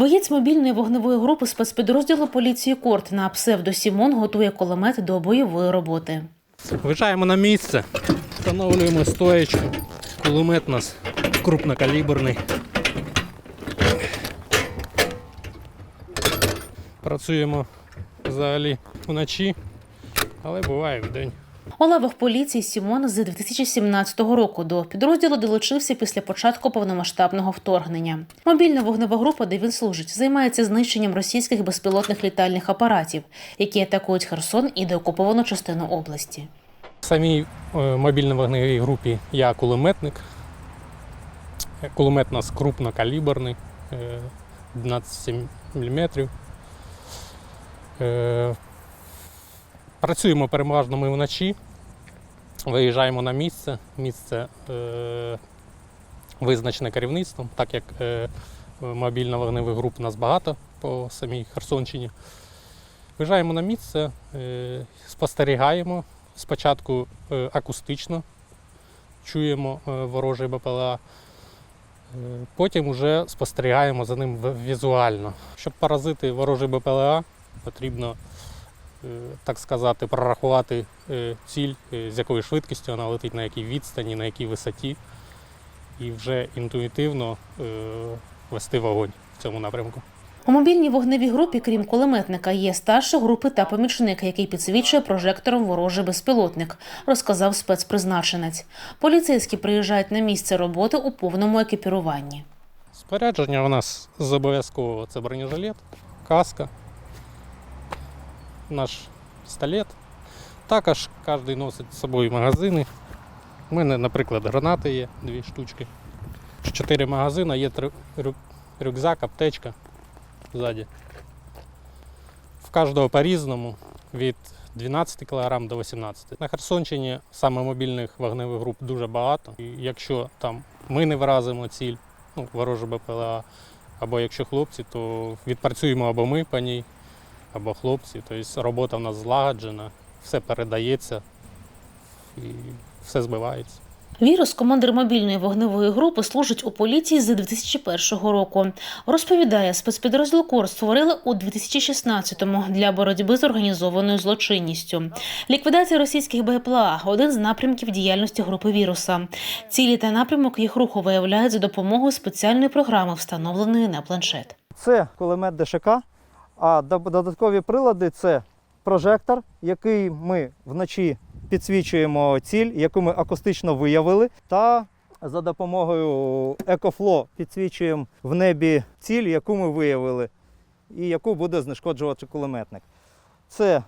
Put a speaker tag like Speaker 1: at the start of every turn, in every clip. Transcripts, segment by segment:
Speaker 1: Боєць мобільної вогневої групи спецпідрозділу поліції Корт на псевдо Сімон готує кулемет до бойової роботи.
Speaker 2: Виїжджаємо на місце, встановлюємо стоячку. Кулемет у нас крупнокаліберний. Працюємо взагалі вночі, але буває вдень.
Speaker 1: У лавах поліції Сімон з 2017 року до підрозділу долучився після початку повномасштабного вторгнення. Мобільна вогнева група, де він служить, займається знищенням російських безпілотних літальних апаратів, які атакують Херсон і деокуповану частину області.
Speaker 2: Самій е, мобільно-вогневій групі я кулеметник. Е, Кулемет у нас крупнокаліберний, е, 12 мм. Е, Працюємо переважно ми вночі, виїжджаємо на місце. Місце е, визначене керівництвом, так як е, мобільно-вогневих груп у нас багато по самій Херсонщині. Виїжджаємо на місце, е, спостерігаємо. Спочатку е, акустично чуємо е, ворожий БПЛА, е, потім вже спостерігаємо за ним візуально. Щоб поразити ворожий БПЛА, потрібно, так сказати, прорахувати е, ціль, е, з якою швидкістю вона летить, на якій відстані, на якій висоті, і вже інтуїтивно е, вести вогонь в цьому напрямку.
Speaker 1: У мобільній вогневій групі, крім кулеметника, є старший групи та помічник, який підсвічує прожектором ворожий безпілотник, розказав спецпризначенець. Поліцейські приїжджають на місце роботи у повному екіпіруванні.
Speaker 2: Спорядження у нас з обов'язкового це бронежилет, каска, наш пістолет. Також кожен носить з собою магазини. У мене, наприклад, гранати є, дві штучки. Чотири магазини, є рюкзак, аптечка ззаді. В кожного по-різному від 12 кг до 18 На Херсонщині саме мобільних вогневих груп дуже багато. І якщо там ми не вразимо ціль, ну, ворожу БПЛА, або якщо хлопці, то відпрацюємо або ми по ній, або хлопці. Тобто робота в нас злагоджена, все передається і все збивається.
Speaker 1: Вірус, командир мобільної вогневої групи, служить у поліції з 2001 року. Розповідає, спецпідрозділ КОР створили у 2016-му для боротьби з організованою злочинністю. Ліквідація російських БПЛА – один з напрямків діяльності групи віруса. Цілі та напрямок їх руху виявляють за допомогою спеціальної програми, встановленої на планшет.
Speaker 3: Це кулемет ДШК, а додаткові прилади це прожектор, який ми вночі підсвічуємо ціль, яку ми акустично виявили, та за допомогою екофло підсвічуємо в небі ціль, яку ми виявили, і яку буде знешкоджувати кулеметник. Це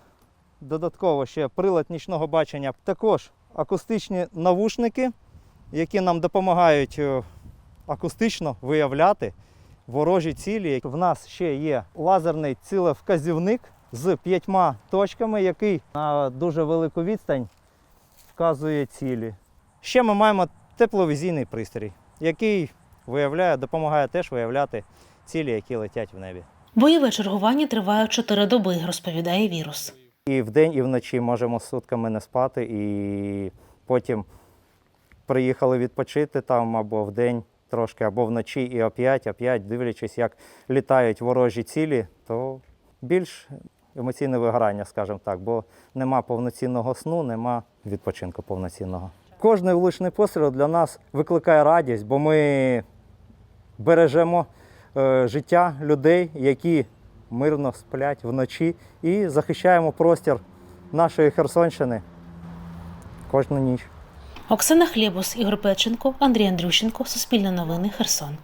Speaker 3: додатково ще прилад нічного бачення. Також акустичні навушники, які нам допомагають е, акустично виявляти ворожі цілі. В нас ще є лазерний цілевказівник з п'ятьма точками, який на дуже велику відстань вказує цілі. Ще ми маємо тепловізійний пристрій, який виявляє, допомагає теж виявляти цілі, які летять в небі.
Speaker 1: Бойове чергування триває чотири доби, розповідає вірус.
Speaker 3: І вдень, і вночі можемо сутками не спати, і потім приїхали відпочити там або вдень трошки, або вночі, і оп'ять, оп'ять, дивлячись, як літають ворожі цілі, то більш емоційне вигорання, скажімо так, бо нема повноцінного сну, нема відпочинку повноцінного. Кожний влучний постріл для нас викликає радість, бо ми бережемо е, життя людей, які мирно сплять вночі і захищаємо простір нашої Херсонщини кожну ніч.
Speaker 1: Оксана Хлєбус, Ігор Печенко, Андрій Андрющенко, Суспільне новини, Херсон.